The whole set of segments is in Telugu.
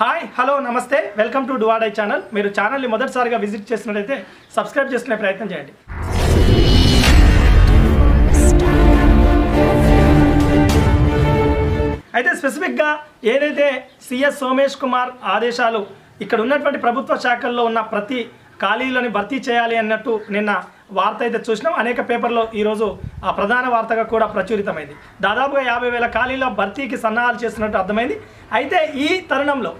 హాయ్ హలో నమస్తే. Welcome to Duvadai channel. మీరు ఛానల్ని మొదటిసారిగా విజిట్ చేసినట్లయితే సబ్స్క్రైబ్ చేసుకునే ప్రయత్నం చేయండి. అయితే స్పెసిఫిక్గా ఏదైతే సిఎస్ సోమేష్ కుమార్ ఆదేశాలు ఇక్కడ ఉన్నటువంటి ప్రభుత్వ శాఖల్లో ఉన్న ప్రతి ఖాళీలను భర్తీ చేయాలి అన్నట్టు నిన్న వార్త అయితే చూసినాం. అనేక పేపర్లో ఈరోజు ఆ ప్రధాన వార్తగా కూడా ప్రచురితమైంది. దాదాపుగా యాభై వేల ఖాళీల భర్తీకి సన్నాహాలు చేస్తున్నట్టు అర్థమైంది. అయితే ఈ తరుణంలో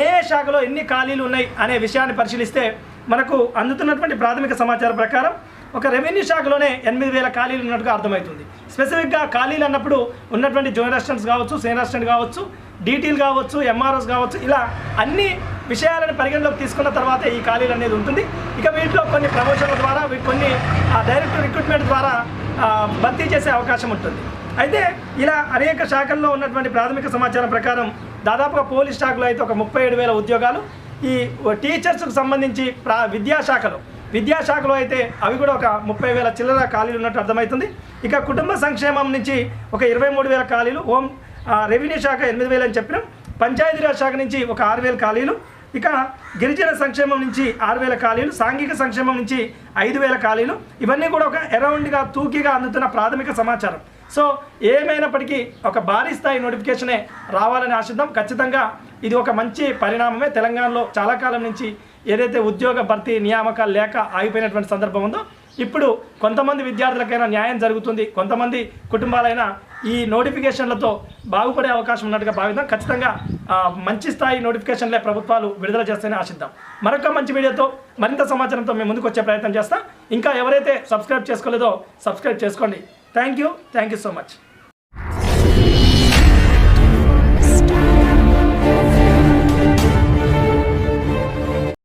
ఏ ఏ శాఖలో ఎన్ని ఖాళీలు ఉన్నాయి అనే విషయాన్ని పరిశీలిస్తే మనకు అందుతున్నటువంటి ప్రాథమిక సమాచారం ప్రకారం ఒక రెవెన్యూ శాఖలోనే ఎనిమిది వేల ఖాళీలు ఉన్నట్టుగా అర్థమవుతుంది. స్పెసిఫిక్గా ఖాళీలు అన్నప్పుడు ఉన్నటువంటి జూనియర్ అసిస్టెంట్స్ కావచ్చు సీనియర్ అసిస్టెంట్ కావచ్చు డీటీలు కావచ్చు ఎంఆర్ఓస్ కావచ్చు ఇలా అన్ని విషయాలను పరిగణలోకి తీసుకున్న తర్వాత ఈ ఖాళీలు అనేది ఉంటుంది. ఇక వీటిలో కొన్ని ప్రమోషన్ల ద్వారా ఆ డైరెక్ట్ రిక్రూట్మెంట్ ద్వారా భర్తీ చేసే అవకాశం ఉంటుంది. అయితే ఇలా అనేక శాఖల్లో ఉన్నటువంటి ప్రాథమిక సమాచారం ప్రకారం దాదాపుగా పోలీస్ శాఖలో అయితే ఒక ముప్పై ఏడు వేల ఉద్యోగాలు. ఈ టీచర్స్కు సంబంధించి ప్రా విద్యాశాఖలో విద్యాశాఖలో అయితే అవి కూడా ఒక ముప్పై వేల చిల్లర ఖాళీలు ఉన్నట్టు అర్థమవుతుంది. ఇక కుటుంబ సంక్షేమం నుంచి ఒక ఇరవై మూడు వేల ఖాళీలు హోమ్ రెవెన్యూ శాఖ ఎనిమిది వేలు అని చెప్పినాం. పంచాయతీరాజ్ శాఖ నుంచి ఒక ఆరు వేల ఖాళీలు ఇక గిరిజన సంక్షేమం నుంచి ఆరు వేల ఖాళీలు సాంఘిక సంక్షేమం నుంచి ఐదు వేల ఖాళీలు ఇవన్నీ కూడా ఒక అరౌండ్గా తూకీగా అందుతున్న ప్రాథమిక సమాచారం. సో ఏమైనప్పటికీ ఒక భారీ స్థాయి నోటిఫికేషనే రావాలని ఆశిద్దాం. ఖచ్చితంగా ఇది ఒక మంచి పరిణామమే తెలంగాణలో చాలా కాలం నుంచి ఏదైతే ఉద్యోగ భర్తీ నియామకాలు లేక ఆగిపోయినటువంటి సందర్భం ఉందో ఇప్పుడు కొంతమంది విద్యార్థులకైనా న్యాయం జరుగుతుంది. కొంతమంది కుటుంబాలైనా ఈ నోటిఫికేషన్లతో బాగుపడే అవకాశం ఉన్నట్టుగా భావిద్దాం. ఖచ్చితంగా మంచి స్థాయి నోటిఫికేషన్లే ప్రభుత్వాలు విడుదల చేస్తాయని ఆశిద్దాం. మరొక మంచి వీడియోతో మరింత సమాచారంతో మేము ముందుకు వచ్చే ప్రయత్నం చేస్తాం. ఇంకా ఎవరైతే సబ్స్క్రైబ్ చేసుకోలేదో సబ్స్క్రైబ్ చేసుకోండి. Thank you. Thank you so much.